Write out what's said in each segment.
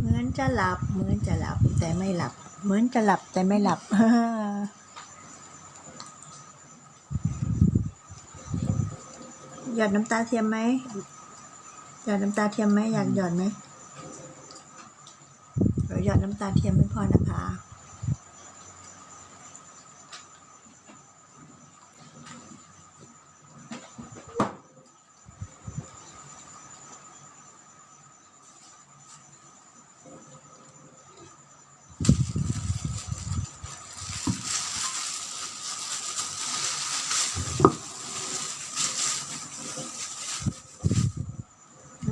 เหมือนจะหลับ เหมือนจะหลับ แต่ไม่หลับ เหมือนจะหลับแต่ไม่หลับหยอดน้ำตาเทียมไหมหยอดน้ำตาเทียมไหมอยากหยอดไหมเดี๋ยวหยอดน้ำตาเทียมไม่พอนะคะ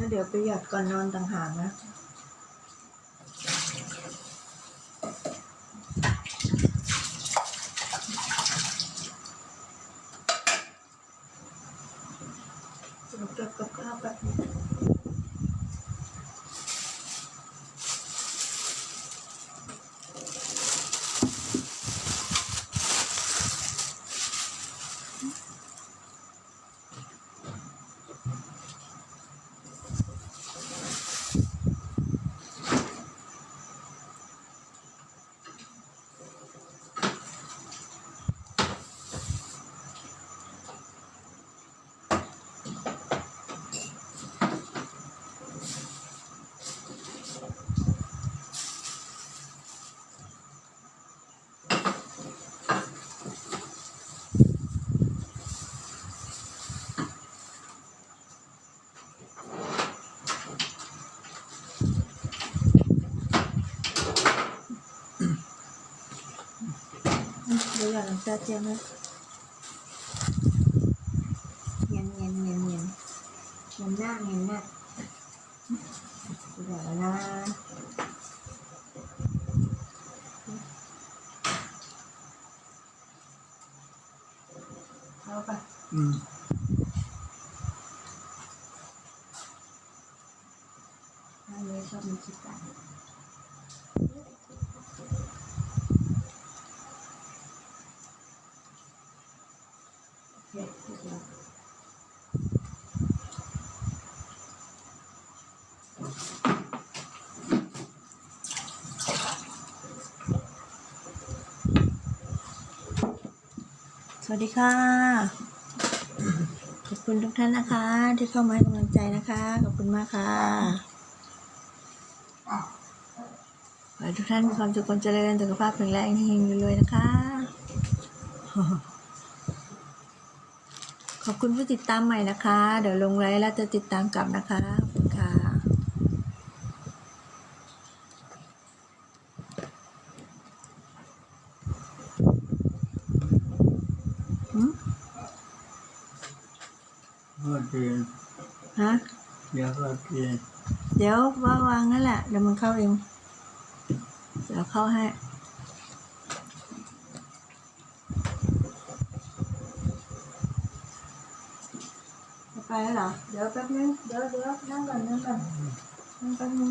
เดี๋ยวไปหยัดก่อนนอนต่างหากนะเดี๋ยวเก็บกับข้าวแบบนึ งเดี๋ยวหยอดน้ำตาเทียมนะเงียนเงียนเงียนเงียนเงียนหน้าเงียนหน้าเดี๋ยวนะเอาไป อืม อันนี้ชอบมีชิตาโอเคเสร็จแล้วส วัสดีค่ะ ขอบคุณทุกท่านนะคะ ที่เข้ามาให้กำลังใจนะคะ ขอบคุณมากค่ะขอให้ทุกท่านมีความสุขความเจริญสุขภาพแข็งแรงเฮงรวยๆนะคะ ขอบคุณผู้ติดตามใหม่นะคะ เดี๋ยวลงไลน์แล้วจะติดตามกลับนะคะขอบคุณค่ะหืม ก็กินฮะเดี๋ยวก็กินเดี๋ยวว่าวางนั่นแหละเดี๋ยวมันเข้าเองเดี๋ยวเข้าให้ ไปแล้วเหรอ เดี๋ยวแป๊บนึง เดี๋ยวเดี๋ยวนั่งก่อนนั่งก่อนนั่งแป๊บนึง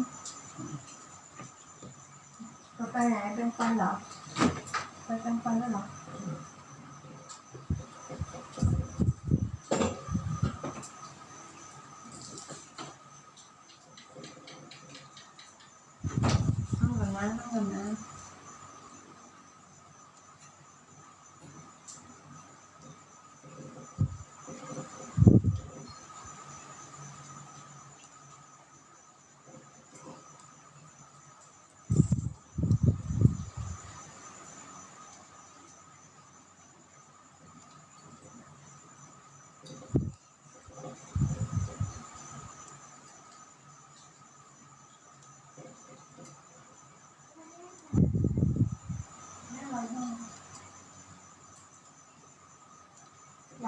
จะไปไหนเป็นฟันเหรอ ไปเป็นฟันแล้วเหรอ นั่งก่อนนะนั่งก่อนนะ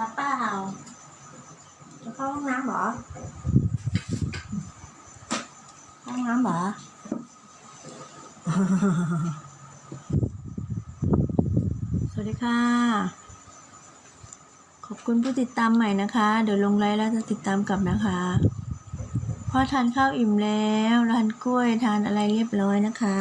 รับเปล่าจะ เข้าห้องน้ำเหรอห้องน้ำเหรอสวัสดีค่ะ ขอบคุณผู้ติดตามใหม่นะคะ เดี๋ยวลงไลน์แล้วจะติดตามกลับนะคะพ่อทานข้าวอิ่มแล้วทานกล้วยทานอะไรเรียบร้อยนะคะ